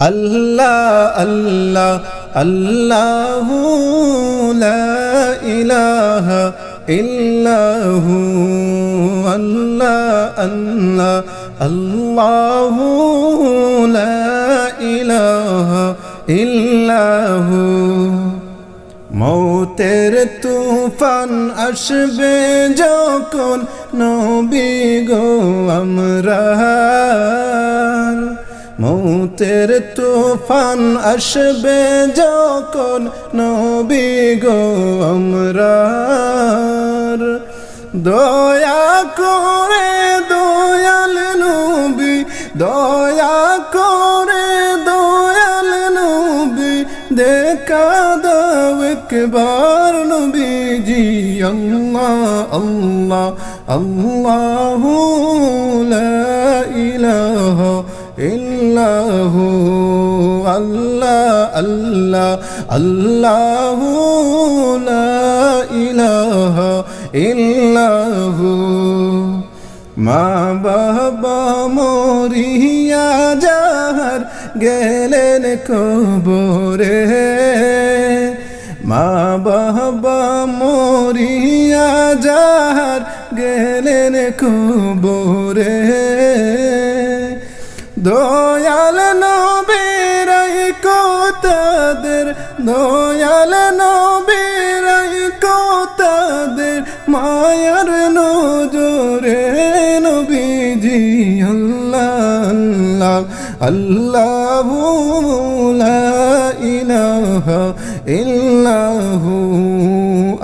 আল্লাহ আল্লাহ আল্লাহ ইলাহা ইল্লাহু, আল্লাহ আল্লাহ আল্লাহ ইলাহা ইল্লাহু। মৌতের তুফান আসবে যখন নবী গো আমরা মৌতের তুফান আসবে যখন নবী গো আমরা দয়া করে, দয়াল নবী, দয়া করে, দয়াল নবী, দেখা দাও একবার নবীজি। আল্লাহ আল্লাহ আল্লাহ আল্লাহ আল্লাহ ইলাহা ইল্লাহু। মা বাবা মরিয়া যাহার গেলেন কবরে। মা বাবা মরিয়া যাহার গেলেন কবরে। দয়াল নবীরাই কোতাদের মায়ার নজরে নবীজি আল্লাহ আল্লাহ ইলাহা ইল্লাহু,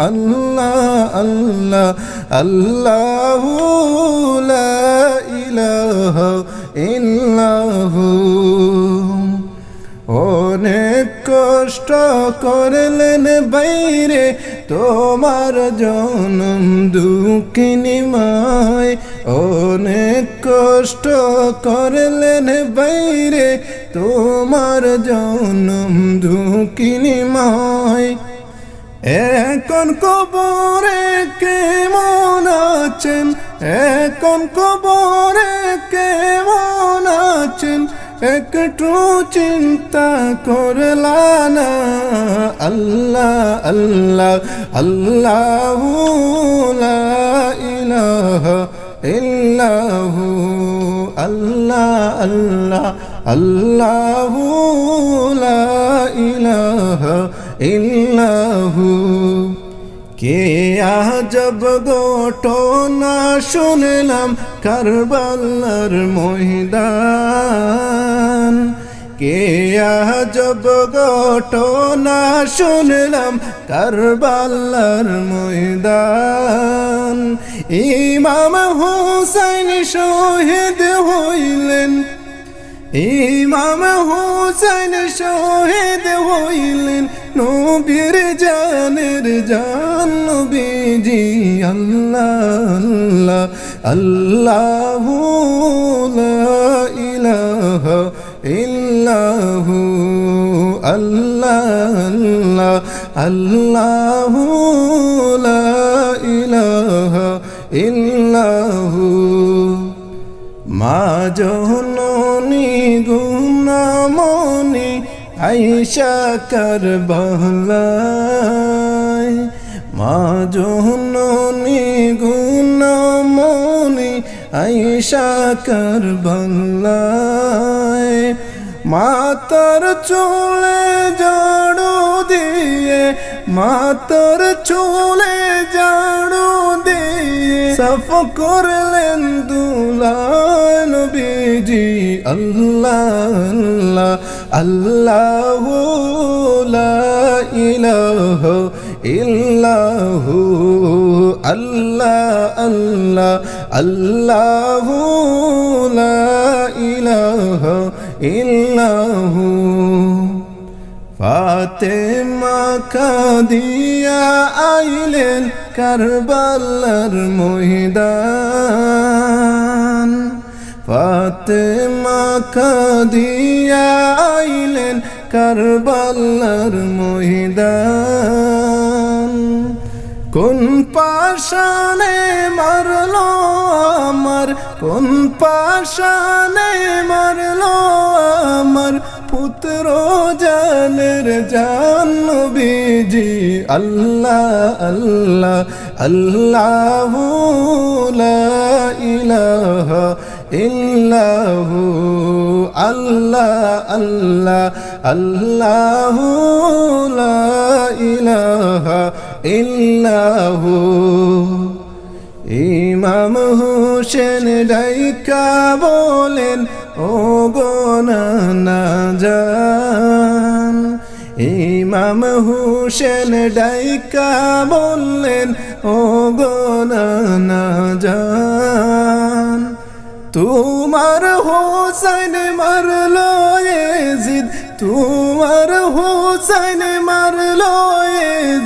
আল্লাহ আল্লাহ আল্লাহ লা ইলাহা ইল্লাহু। কষ্ট করলেন বাইরে, তোমার জনম দুঃখিনী মায়। অনেক কষ্ট করলেন বাইরে, তোমার জনম দুঃখিনী মায়। এখন কবরে কেমন আছেন? এখন কবরে কেমন আছেন? একটু চিন্তা করলা না। আল্লাহ আল্লাহ আল্লাহ ইল্লাহু। আল্লাহ আল্লাহ আল্লাহ ইলাহা ইল্লাহু। কে আজব ঘটনা শুনলাম কারবালার ময়দান। কে আজব ঘটনা শুনলাম কারবালার ময়দান। ইমাম হুসাইন শহীদ হইলেন। ইমাম হুসাইন শহীদ হইলেন। নবীর জানের জান, নবীজি আল্লাহ আল্লাহ ইলাহা ইল্লাহু আল্লাহ আল্লাহ লা ইলাহা ইল্লাহু। মা জননী গুণামণি আইসা কারবালায়। মা জননী গুণামণি আইসা কারবালায়। মাতার চুলে জড়ো দিয়ে, মাতার চুলে জড়ো দিয়ে, সফ করলেন দুলায় নবীজি আল্লাহ আল্লাহ ইলাহা ইল্লাহু, আল্লাহ আল্লাহ আল্লাহ ইলাহা ইল্লাহু। ফাতেমা কাদিয়া আইলেন কারবালার ময়দান। ফাতেমা কাদিয়া আইলেন কারবালার ময়দান। কোন পাশানে মারলো আমার কোন পাশানে মারলো আমার পুত্র জানের জান বিজি আল্লাহ আল্লাহ আল্লাহ ইলাহা ইল্লাহু। আল্লাহ আল্লাহ আল্লাহ ইলাহা ইল্লাহু। ইমাম হোসেন ডাইকা বলেন ও গোনা যান ইমাম হোসেন ডাইকা বললেন ও গোনা যান তোমার হোসেন মারলো জিদ তোমার হোসেন মারলো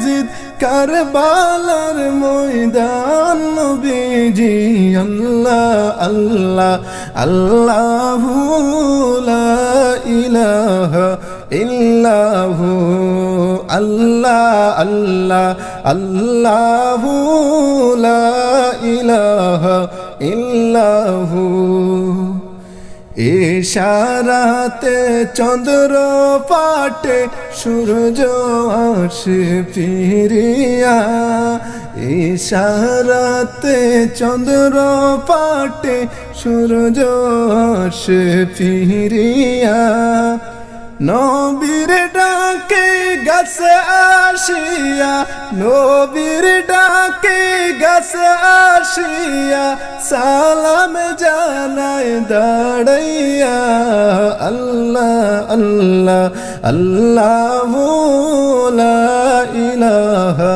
জিদ কারবালার ময়দান নবীজি আল্লাহ আল্লাহ আল্লাহ লা ইলাহা ইল্লাহু আল্লাহ আল্লাহ আল্লাহ লা ইলাহা ইশারাতে চন্দ্র পাটে সূর্য আসে ফিরিয়া। ইশারাতে চন্দ্র পাটে সূর্য আসে ফিরিয়া। নবীর ডাকে গাছ আসিয়া, নবীর ডাকে গাছ আসিয়া, সালাম জানায় দাঁড়াইয়া। আল্লাহ আল্লাহ আল্লাহ ইলাহা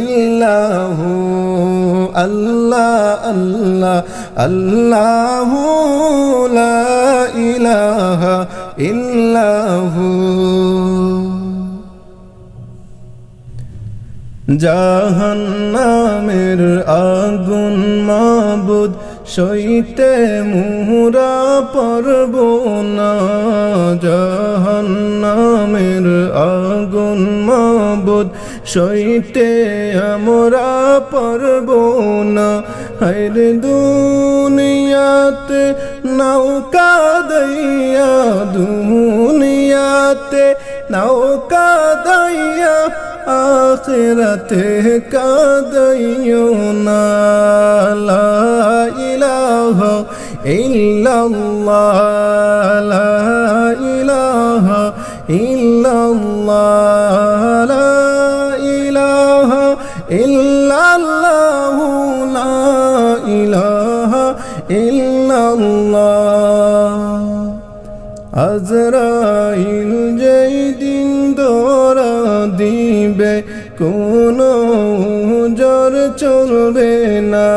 ইল্লাহু, আল্লাহ আল্লাহ আল্লাহ ইলাহা ইল্লাহু। জাহান্নামের আগুন মাবুদ, সইতে মুহুরা পরব না। জাহান্নামের আগুন মাবুদ, সইতে আমরা পরব না। হাইর দুনিয়াতে নৌকা দইয়া দুনিয়াতে নৌকা দইয়া আখিরাতে কাদাইও না। লা ইলাহা ইল্লাল্লাহ, লা ইল্লাল্লাহ। ইল্লাল্লাহ। আজরাইল যেই দিন দরা দিবে, কোনো জ্বর চলবে না।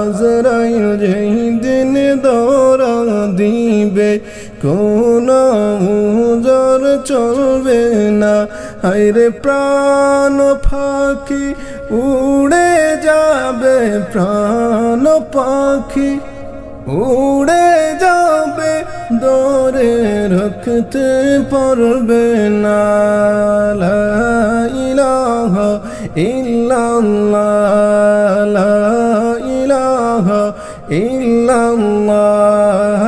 আজরাইল যেই দিন দরা দিবে, কোনো জ্বর চলবে না। হাইরে প্রাণ ফাঁকি, উড়ে যাবে প্রাণ পাখি, উড়ে যাবে দরে রাখতে পারবে না। ইলাহা লা ইলাহা ইল্লাল্লাহ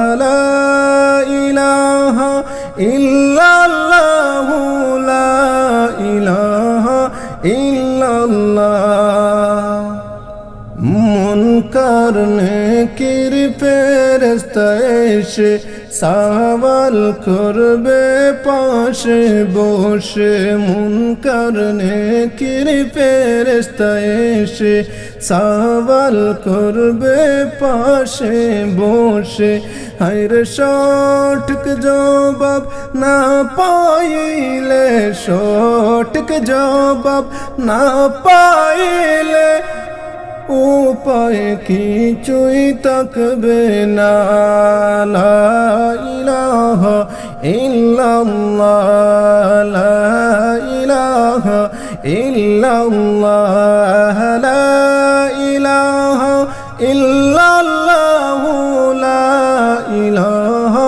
কারণে কির ফেরস্তা এসে সওয়াল করবে পাশে বসে। মন কারণে কির ফেরস্তা এসে সওয়াল করবে পাশে বসে। হাইর সঠিক জবাব না পাইলে, সঠিক জবাব না পাইলে উপায় কিছুই থাকবে না। ইলাহা ইল্লাল্লাহ ইলাহা ইল্লাল্লাহ লা ইলাহা ইল্লাল্লাহ লা ইলাহা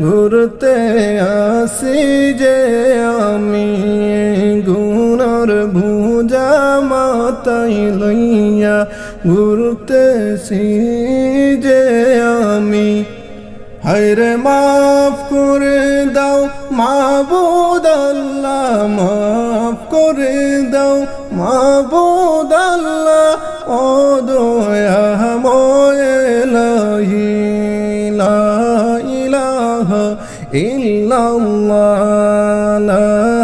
ঘুরতে আসি যে আমি গুণর ভুজা মাতাই লইয়া ঘুরতেছি যে আমি। হায়রে মাফ করে দাও, মাবুদ আল্লাহ, মাফ করে দাও, মাবুদ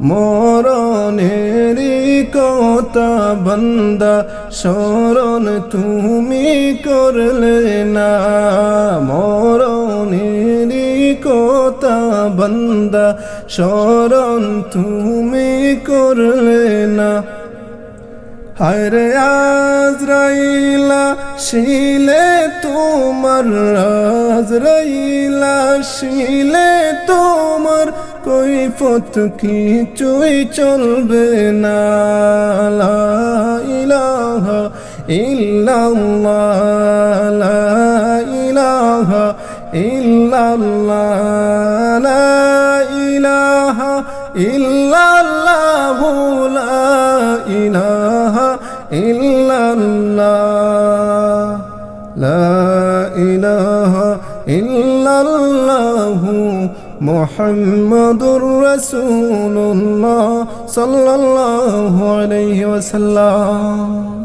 মরণেরই কথা বন্দা, স্মরণ তুমি করলে না। মরণেরই কথা বন্দা, স্মরণ তুমি করলে না। হায়রে আজরাইলা, শিলে তোমার, আজরাইলা, শিলে তোমার কৈফত কিছুই চলবে না ইলাহা ইল্লাল্লাহ ইলাহা ইল্লাল্লাহ ইলাহা ইল্লাল্লাহু ইলাহা ইল্লাল্লাহ মুহাম্মাদুর রসুল্লাহ সাল্লাল্লাহু আলাইহি ওয়াসাল্লাম।